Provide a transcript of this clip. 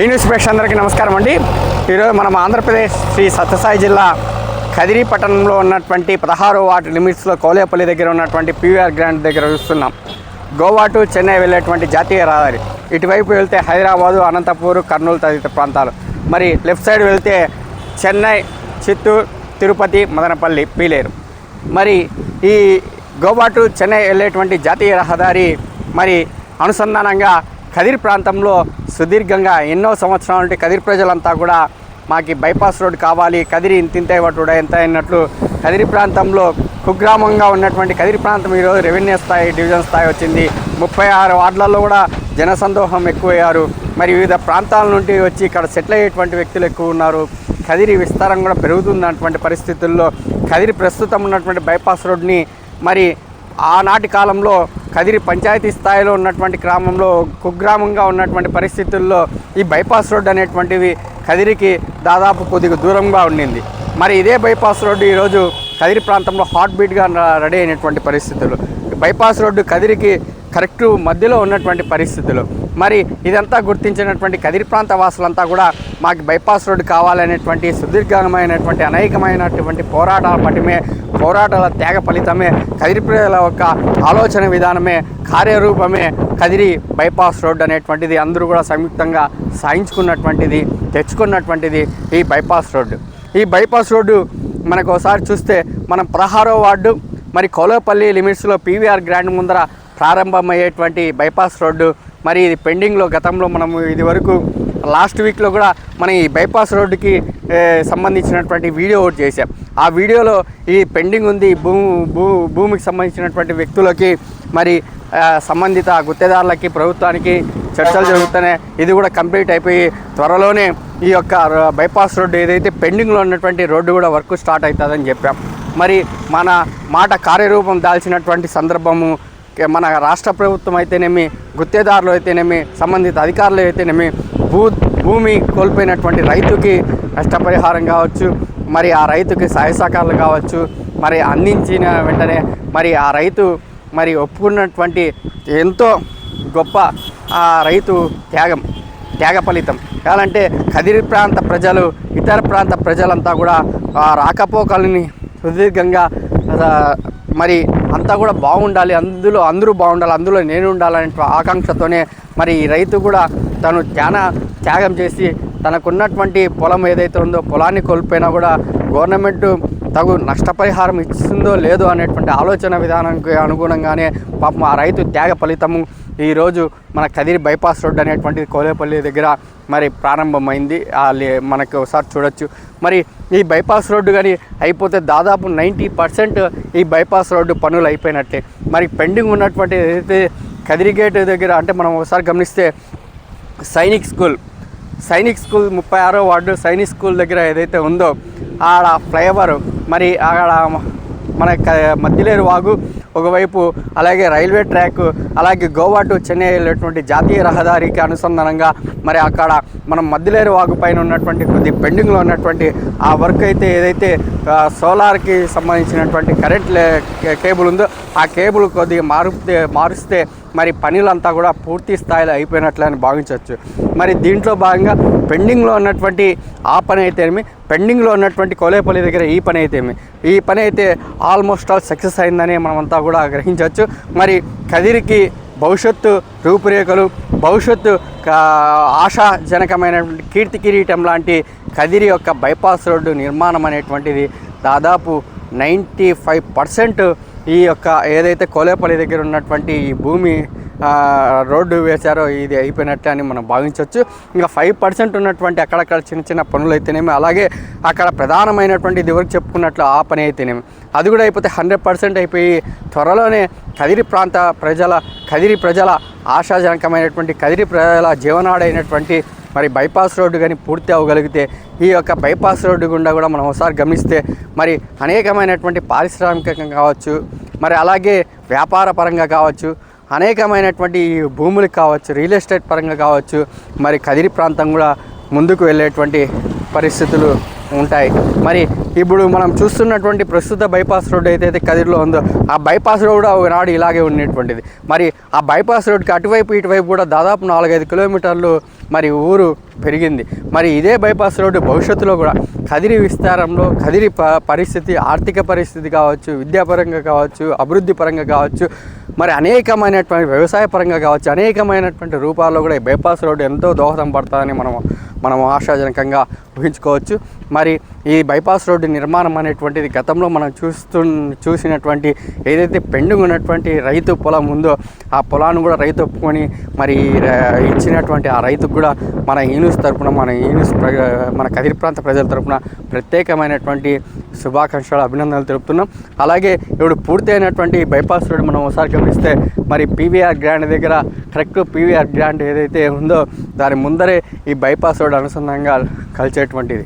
ఈ న్యూస్ ప్రేక్షకులందరికీ నమస్కారం అండి. ఈరోజు మనం ఆంధ్రప్రదేశ్ శ్రీ సత్యసాయి జిల్లా కదిరి పట్టణంలో ఉన్నటువంటి పదహారు వాటి లిమిట్స్లో కోలేపల్లి దగ్గర ఉన్నటువంటి పీవీఆర్ గ్రాండ్ దగ్గర చూస్తున్నాం. గోవా టు చెన్నై వెళ్ళేటువంటి జాతీయ రహదారి. ఇటువైపు వెళ్తే హైదరాబాదు అనంతపూర్ కర్నూలు తదితర ప్రాంతాలు. మరి లెఫ్ట్ సైడ్ వెళ్తే చెన్నై చిత్తూరు తిరుపతి మదనపల్లి పీలేరు. మరి ఈ గోవా టు చెన్నై వెళ్ళేటువంటి జాతీయ రహదారి మరి అనుసంధానంగా కదిరి ప్రాంతంలో సుదీర్ఘంగా ఎన్నో సంవత్సరాల నుండి కదిరి ప్రజలంతా కూడా మాకు బైపాస్ రోడ్ కావాలి కదిరి ఇంతింతే వటుడ ఎంత అయినట్లు. కదిరి ప్రాంతంలో కుగ్రామంగా ఉన్నటువంటి కదిరి ప్రాంతం ఈరోజు రెవెన్యూ స్థాయి డివిజన్ స్థాయి వచ్చింది. ముప్పై ఆరు వార్డులలో కూడా జనసందోహం ఎక్కువయ్యారు. మరి వివిధ ప్రాంతాల నుండి వచ్చి ఇక్కడ సెటిల్ అయ్యేటువంటి వ్యక్తులు ఎక్కువ ఉన్నారు. కదిరి విస్తారం కూడా పెరుగుతున్నటువంటి పరిస్థితుల్లో కదిరి ప్రస్తుతం ఉన్నటువంటి బైపాస్ రోడ్ని మరి ఆనాటి కాలంలో కదిరి పంచాయతీ స్థాయిలో ఉన్నటువంటి గ్రామంలో కుగ్రామంగా ఉన్నటువంటి పరిస్థితుల్లో ఈ బైపాస్ రోడ్డు అనేటువంటివి కదిరికి దాదాపు కొద్దిగా దూరంగా ఉండింది. మరి ఇదే బైపాస్ రోడ్డు ఈరోజు కదిరి ప్రాంతంలో హాట్ బీట్గా రెడీ అయినటువంటి పరిస్థితులు. బైపాస్ రోడ్డు కదిరికి కరెక్ట్ మధ్యలో ఉన్నటువంటి పరిస్థితులు. మరి ఇదంతా గుర్తించినటువంటి కదిరి ప్రాంత వాసులంతా కూడా మాకు బైపాస్ రోడ్డు కావాలనేటువంటి సుదీర్ఘమైనటువంటి అనేకమైనటువంటి పోరాటాల పటిమే పోరాటాల త్యాగ ఫలితమే కదిరి ప్రజల యొక్క ఆలోచన విధానమే కార్యరూపమే కదిరి బైపాస్ రోడ్ అనేటువంటిది అందరూ కూడా సంయుక్తంగా సాయించుకున్నటువంటిది తెచ్చుకున్నటువంటిది ఈ బైపాస్ రోడ్డు. ఈ బైపాస్ రోడ్డు మనకు ఒకసారి చూస్తే మనం పదహారో వార్డు మరి కోలోపల్లి లిమిట్స్లో పీవీఆర్ గ్రాండ్ ముందర ప్రారంభమయ్యేటువంటి బైపాస్ రోడ్డు. మరి ఇది పెండింగ్లో గతంలో మనము ఇది వరకు లాస్ట్ వీక్లో కూడా మనం ఈ బైపాస్ రోడ్డుకి సంబంధించినటువంటి వీడియో ఒకటి చేశాం. ఆ వీడియోలో ఈ పెండింగ్ ఉంది భూ భూ భూమికి సంబంధించినటువంటి వ్యక్తులకి మరి సంబంధిత గుత్తేదారులకి ప్రభుత్వానికి చర్చలు జరుగుతున్నాయి. ఇది కూడా కంప్లీట్ అయిపోయి త్వరలోనే ఈ యొక్క బైపాస్ రోడ్డు ఏదైతే పెండింగ్లో ఉన్నటువంటి రోడ్డు కూడా వర్క్ స్టార్ట్ అవుతుందని చెప్పాం. మరి మన మాట కార్యరూపం దాల్చినటువంటి సందర్భము మన రాష్ట్ర ప్రభుత్వం అయితేనేమి గుత్తేదారులు అయితేనేమి సంబంధిత అధికారులు అయితేనేమి భూ భూమి కోల్పోయినటువంటి రైతుకి నష్టపరిహారం కావచ్చు మరి ఆ రైతుకి సహాయ సహకారాలు కావచ్చు మరి అందించిన వెంటనే మరి ఆ రైతు మరి ఒప్పుకున్నటువంటి ఎంతో గొప్ప ఆ రైతు త్యాగం త్యాగ ఫలితం. కాదంటే కదిరి ప్రాంత ప్రజలు ఇతర ప్రాంత ప్రజలంతా కూడా ఆ రాకపోకలని సుదీర్ఘంగా మరి అంతా కూడా బాగుండాలి అందులో అందరూ బాగుండాలి అందులో నేను ఉండాలనే ఆకాంక్షతోనే మరి ఈ రైతు కూడా తను చాలా త్యాగం చేసి తనకున్నటువంటి పొలం ఏదైతే ఉందో పొలాన్ని కోల్పోయినా కూడా గవర్నమెంట్ తగు నష్టపరిహారం ఇస్తుందో లేదో అనేటువంటి ఆలోచన విధానానికి అనుగుణంగానే పాపం ఆ రైతు త్యాగ ఫలితము ఈరోజు మన కదిరి బైపాస్ రోడ్ అనేటువంటిది కోలేపల్లి దగ్గర మరి ప్రారంభమైంది. లే- మనకు ఒకసారి చూడొచ్చు. మరి ఈ బైపాస్ రోడ్డు కానీ అయిపోతే దాదాపు నైంటీ పర్సెంట్ ఈ బైపాస్ రోడ్డు పనులు అయిపోయినట్టే. మరి పెండింగ్ ఉన్నటువంటి ఏదైతే కదిరి గేట్ దగ్గర అంటే మనం ఒకసారి గమనిస్తే సైనిక్ స్కూల్ సైనిక్ స్కూల్ ముప్పై ఆరో వార్డు సైనిక్ స్కూల్ దగ్గర ఏదైతే ఉందో ఆడ ఫ్లైఓవర్ మరి ఆడ మన మధ్యలేరు వాగు ఒకవైపు అలాగే రైల్వే ట్రాక్ అలాగే గోవా టు చెన్నై వెళ్ళేటువంటి జాతీయ రహదారికి అనుసంధానంగా మరి అక్కడ మనం మధ్యలేరు వాగు పైన ఉన్నటువంటి కొద్ది పెండింగ్లో ఉన్నటువంటి ఆ వర్క్ అయితే ఏదైతే సోలార్కి సంబంధించినటువంటి కరెంట్ లే- కేబుల్ ఉందో ఆ కేబుల్ కొద్దిగా మారుస్తే మారుస్తే మరి పనులంతా కూడా పూర్తి స్థాయిలో అయిపోయినట్లని భావించవచ్చు. మరి దీంట్లో భాగంగా పెండింగ్లో ఉన్నటువంటి ఆ పని అయితేమి పెండింగ్లో ఉన్నటువంటి కొలేపల్లి దగ్గర ఈ పని అయితేమి ఈ పని అయితే ఆల్మోస్ట్ ఆల్ సక్సెస్ అయిందని మనమంతా కూడా గ్రహించవచ్చు. మరి కదిరికి భవిష్యత్తు రూపురేఖలు భవిష్యత్తు కా- ఆశాజనకమైనటువంటి కీర్తి కిరీటం లాంటి కదిరి యొక్క బైపాస్ రోడ్డు నిర్మాణం అనేటువంటిది దాదాపు నైంటీ ఫైవ్ పర్సెంట్ ఈ యొక్క ఏదైతే కోలేపల్లి దగ్గర ఉన్నటువంటి ఈ భూమి రోడ్డు వేశారో ఇది అయిపోయినట్లే అని మనం భావించవచ్చు. ఇంకా ఫైవ్ పర్సెంట్ ఉన్నటువంటి అక్కడక్కడ చిన్న చిన్న పనులు అయితేనేమి అలాగే అక్కడ ప్రధానమైనటువంటి ఇది వరకు చెప్పుకున్నట్లు ఆ పని అయితేనేమి. అది కూడా అయిపోతే హండ్రెడ్ పర్సెంట్ అయిపోయి త్వరలోనే కదిరి ప్రాంత ప్రజల కదిరి ప్రజల ఆశాజనకమైనటువంటి కదిరి ప్రజల జీవనాడైనటువంటి మరి బైపాస్ రోడ్డు కానీ పూర్తి అవ్వగలిగితే ఈ యొక్క బైపాస్ రోడ్డు గుండా కూడా మనం ఒకసారి గమనిస్తే మరి అనేకమైనటువంటి పారిశ్రామికంగా కావచ్చు మరి అలాగే వ్యాపార పరంగా కావచ్చు అనేకమైనటువంటి ఈ భూములు కావచ్చు రియల్ ఎస్టేట్ పరంగా కావచ్చు మరి కదిరి ప్రాంతం కూడా ముందుకు వెళ్ళేటువంటి పరిస్థితులు ఉంటాయి. మరి ఇప్పుడు మనం చూస్తున్నటువంటి ప్రస్తుత బైపాస్ రోడ్ ఏదైతే కదిరిలో ఉందో ఆ బైపాస్ రోడ్ కూడా ఒకనాడు ఇలాగే ఉండేటువంటిది. మరి ఆ బైపాస్ రోడ్కి అటువైపు ఇటువైపు కూడా దాదాపు నాలుగైదు కిలోమీటర్లు మరి ఊరు పెరిగింది. మరి ఇదే బైపాస్ రోడ్డు భవిష్యత్తులో కూడా కదిరి విస్తారంలో కదిరి ప పరిస్థితి ఆర్థిక పరిస్థితి కావచ్చు విద్యాపరంగా కావచ్చు అభివృద్ధి పరంగా కావచ్చు మరి అనేకమైనటువంటి వ్యవసాయ పరంగా కావచ్చు అనేకమైనటువంటి రూపాల్లో కూడా ఈ బైపాస్ రోడ్డు ఎంతో దోహదం పడుతుందని మనం మనం ఆశాజనకంగా ఊహించుకోవచ్చు. మరి ఈ బైపాస్ రోడ్డు నిర్మాణం అనేటువంటిది గతంలో మనం చూస్తూ చూసినటువంటి ఏదైతే పెండింగ్ ఉన్నటువంటి రైతు పొలం ఉందో ఆ పొలాన్ని కూడా రైతు ఒప్పుకొని మరి ఇచ్చినటువంటి ఆ రైతుకు కూడా మన ఈనూస్ తరపున మన ఈనూస్ ప్ర మన కదిరి ప్రాంత ప్రజల తరపున ప్రత్యేకమైనటువంటి శుభాకాంక్షలు అభినందనలు తెలుపుతున్నాం. అలాగే ఇప్పుడు పూర్తయినటువంటి బైపాస్ రోడ్డు మనం ఒకసారి గమనిస్తే మరి పీవీఆర్ గ్రాండ్ దగ్గర కరెక్ట్ పీవీఆర్ గ్రాండ్ ఏదైతే ఉందో దాని ముందరే ఈ బైపాస్ రోడ్ అనుసంధానంగా కలిసేటువంటిది.